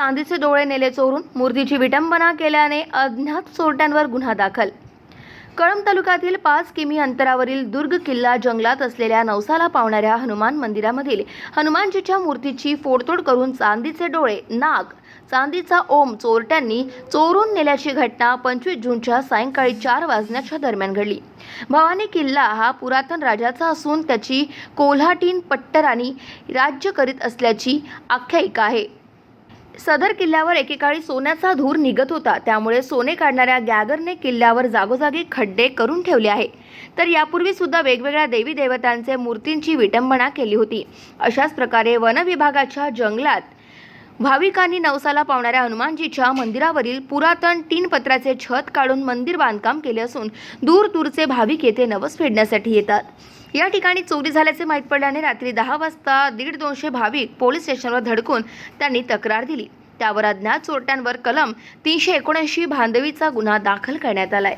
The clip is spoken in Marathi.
चांदीचे डोळे नेले चोरून मूर्तीची विटंबना केल्याने अज्ञात चोरट्यांवर गुन्हा दाखल. कळंब तालुक्यातील पाच किमी अंतरावरील दुर्ग किल्ला जंगलात असलेल्या नवसाला पावणाऱ्या हनुमान मंदिरामधील हनुमानजीच्या मूर्तीची फोडतोड करून चांदीचे डोळे नाग चांदीचा ओम चोरट्यांनी चोरून नेल्याची घटना पंचवीस जूनच्या सायंकाळी चार वाजण्याच्या दरम्यान घडली. भवानी किल्ला हा पुरातन राजाचा असून त्याची कोल्हाटीन पट्टराणी राज्य करीत असल्याची आख्यायिका आहे. सदर किल्ल्यावर एकेकाळी सोन्याचा धूर निघत होता. त्यामुळे सोने काढणाऱ्या गॅगरने किल्ल्यावर जागोजागी खड्डे करून ठेवले आहे. तर यापूर्वी सुद्धा वेगवेगळ्या देवी देवतांचे मूर्तींची विटंबना केली होती. अशाच प्रकारे वनविभागाच्या जंगलात भाविकांनी नवसाला पावणाऱ्या हनुमानजीच्या मंदिरावरील पुरातन तीन पत्राचे छत काढून मंदिर बांधकाम केले असून दूर दूरचे भाविक येथे नवस फेडण्यासाठी येतात. या ठिकाणी चोरी झाल्याचे माहीत पडल्याने रात्री दहा वाजता दीड दोनशे भाविक पोलीस स्टेशनवर धडकून त्यांनी तक्रार दिली. त्यावर अज्ञात चोरट्यांवर कलम तीनशे एकोणऐंशी भांडवीचा गुन्हा दाखल करण्यात आला आहे